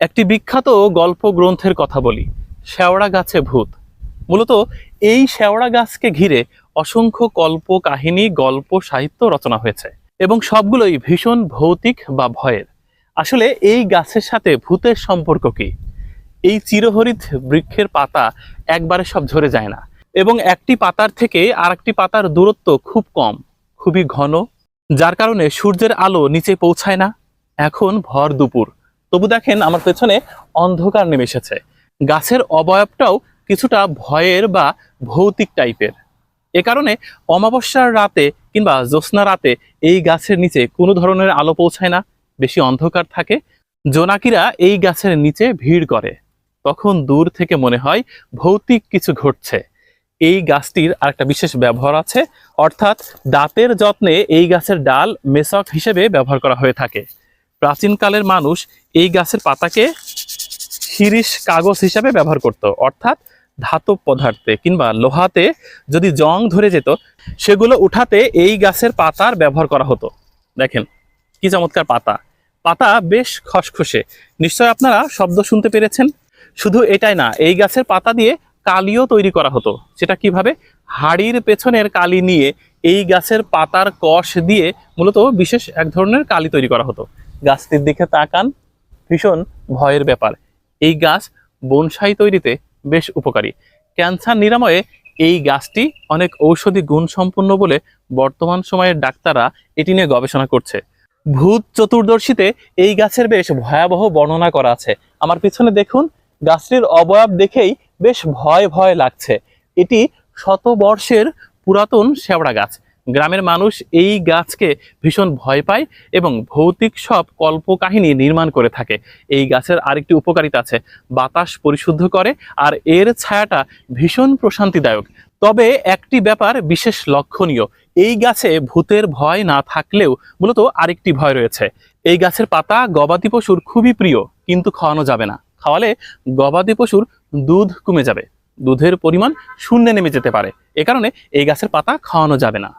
একটি বিখ্যাত গল্প গ্রন্থের কথা বলি, শেওড়া গাছে ভূত। মূলত এই শেওড়া গাছকে ঘিরে অসংখ্য কল্প, কাহিনী, গল্প, সাহিত্য রচনা হয়েছে এবং সবগুলোই ভীষণ ভৌতিক বা ভয়ের। আসলে এই গাছের সাথে ভূতের সম্পর্ক কি? এই চিরহরিত বৃক্ষের পাতা একবারে সব ঝরে যায় না এবং একটি পাতার থেকে আরেকটি পাতার দূরত্ব খুব কম, খুবই ঘন, যার কারণে সূর্যের আলো নিচে পৌঁছায় না। এখন ভর দুপুর। তবু দেখেন আমার পেছনে অন্ধকার নেমে এসেছে। গাছের অবয়বটাও কিছুটা ভয়ের বা ভৌতিক টাইপের। এ কারণে অমাবস্যার রাতে কিংবা জ্যোৎস্না রাতে এই গাছের নিচে কোনো ধরনের আলো পৌঁছায় না, বেশি অন্ধকার থাকে। জোনাকিরা এই গাছের নিচে ভিড় করে। তখন দূর থেকে মনে হয় ভৌতিক কিছু ঘটছে। এই গাছটির আরেকটা বিশেষ ব্যবহার আছে, অর্থাৎ দাঁতের যত্নে এই গাছের ডাল মেসক হিসেবে ব্যবহার করা হয়ে থাকে। প্রাচীনকালের মানুষ এই গাছের পাতাকে শিরিষ কাগজ হিসাবে ব্যবহার করত, অর্থাৎ ধাতব পদার্থে কিংবা লোহাতে যদি জং ধরে যেত, সেগুলো উঠাতে এই গাছের পাতার ব্যবহার করা হতো। দেখেন, কি চমৎকার পাতা। পাতা বেশ খসখসে। নিশ্চয় আপনারা শব্দ শুনতে পেরেছেন? শুধু এটাই না, এই গাছের পাতা দিয়ে কালিও তৈরি করা হতো। সেটা কীভাবে? হাড়ির পেছনের কালি নিয়ে এই গাছের পাতার কষ দিয়ে মূলত বিশেষ এক ধরনের কালি তৈরি করা হতো। গাছটির দিকে তাকান। ভীষণ ভয়ের ব্যাপার। এই গাছ বনসাই তৈরিতে বেশ উপকারী। ক্যান্সার নিরাময়ে এই গাছটি অনেক ঔষধি গুণ সম্পন্ন বলে বর্তমান সময়ের ডাক্তাররা এটি নিয়ে গবেষণা করছে। ভূত চতুর্দর্শীতে এই গাছের বেশ ভয়াবহ বর্ণনা করা আছে। আমার পিছনে দেখুন, গাছটির অবয়ব দেখেই বেশ ভয় ভয় লাগছে। এটি শতবর্ষের পুরাতন শেওড়া গাছ। গ্রামের মানুষ এই গাছকে ভীষণ ভয় পায় এবং ভৌতিক সব কল্পকাহিনী নির্মাণ করে থাকে। এই গাছের আরেকটি উপকারিতা আছে, বাতাস পরিশুদ্ধ করে আর এর ছায়াটা ভীষণ প্রশান্তিদায়ক। তবে একটি ব্যাপার বিশেষ লক্ষণীয়, এই গাছে ভূতের ভয় না থাকলেও মূলত আরেকটি ভয় রয়েছে। এই গাছের পাতা গবাদি পশুর খুবই প্রিয়, কিন্তু খাওয়ানো যাবে না। খাওয়ালে গবাদি পশুর দুধ কমে যাবে, দুধের পরিমাণ শূন্যে নেমে যেতে পারে। এ কারণে এই গাছের পাতা খাওয়ানো যাবে না।